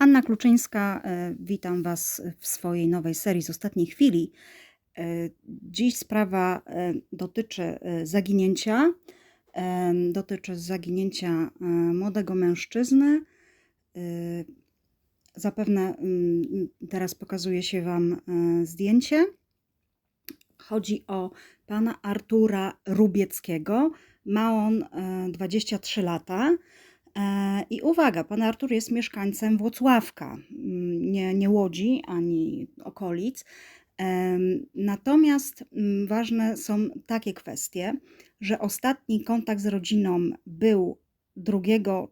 Anna Kluczyńska, e, witam Was w swojej nowej serii z ostatniej chwili. E, Dziś sprawa e, dotyczy zaginięcia. Dotyczy zaginięcia młodego mężczyzny. Zapewne mm, teraz pokazuje się Wam zdjęcie. Chodzi o pana Artura Rubieckiego. Ma on e, 23 lata. E, I uwaga, pan Artur jest mieszkańcem Włocławka, nie, nie Łodzi ani okolic. Em, Natomiast ważne są takie kwestie, że ostatni kontakt z rodziną był 2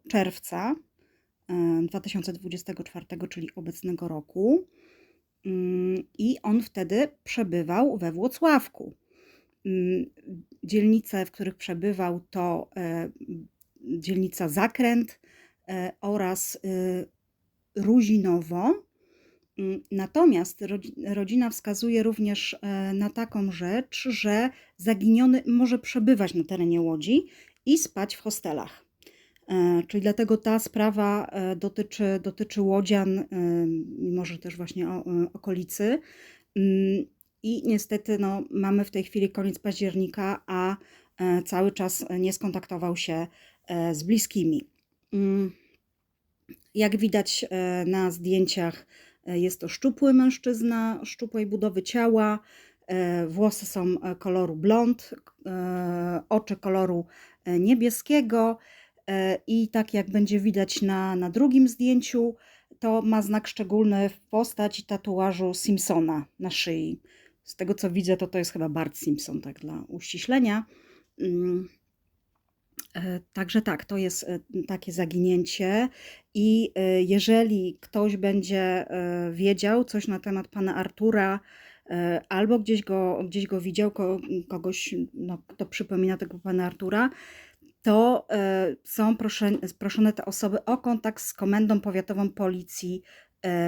czerwca e, 2024, czyli obecnego roku. Mm, I on wtedy przebywał we Włocławku. Mm, Dzielnice, w których przebywał, to e, dzielnica Zakręt e, oraz y, Ruzinowo. Mm, Natomiast rodzi- rodzina wskazuje również e, na taką rzecz, że zaginiony może przebywać na terenie Łodzi i spać w hostelach. E, Czyli dlatego ta sprawa dotyczy, dotyczy Łodzian, e, mimo że też właśnie okolicy. Mm, I niestety no, mamy w tej chwili koniec października, a cały czas nie skontaktował się z bliskimi. Mm, Jak widać e, na zdjęciach, e, jest to szczupły mężczyzna, szczupłej budowy ciała. e, Włosy są e, koloru blond, e, oczy koloru e, niebieskiego. e, I tak jak będzie widać na, na drugim zdjęciu, to ma znak szczególny w postaci tatuażu Simpsona na szyi. Z tego co widzę, to to jest chyba Bart Simpson, tak dla uściślenia. E, Także tak, to jest e, takie zaginięcie. I e, jeżeli ktoś będzie wiedział coś na temat pana Artura, albo gdzieś go, gdzieś go widział, ko, kogoś, no, kto przypomina tego pana Artura, to są proszone te osoby o kontakt z Komendą Powiatową Policji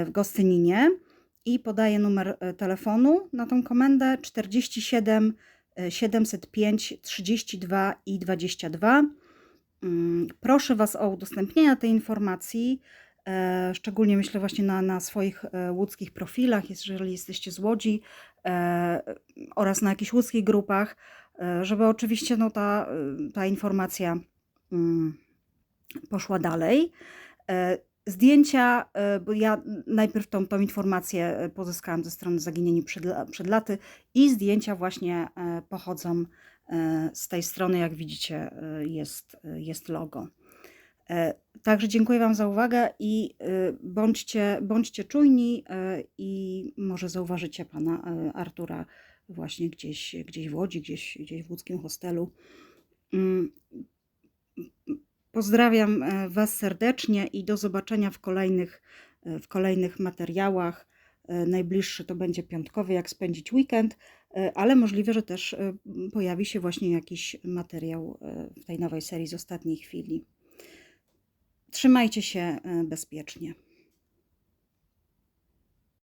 w Gostyninie i podaję numer telefonu na tą komendę 47 e, 705 32 i 22. Mm, Proszę Was o udostępnienie tej informacji, e, szczególnie myślę właśnie na, na swoich e, łódzkich profilach, jeżeli jesteście z Łodzi e, oraz na jakichś łódzkich grupach, żeby oczywiście no, ta, ta informacja mm, poszła dalej. Zdjęcia, e, bo ja najpierw tą, tą informację e, pozyskałam ze strony Zaginieni przed, przed laty i zdjęcia właśnie e, pochodzą z tej strony, jak widzicie, jest, jest logo. Także dziękuję Wam za uwagę i bądźcie, bądźcie czujni i może zauważycie pana Artura właśnie gdzieś, gdzieś w Łodzi, gdzieś, gdzieś w łódzkim hostelu. Pozdrawiam e, Was serdecznie i do zobaczenia w kolejnych, e, w kolejnych materiałach. E, Najbliższy to będzie piątkowy, jak spędzić weekend, ale możliwe, że też pojawi się właśnie jakiś materiał w tej nowej serii z ostatniej chwili. Trzymajcie się bezpiecznie.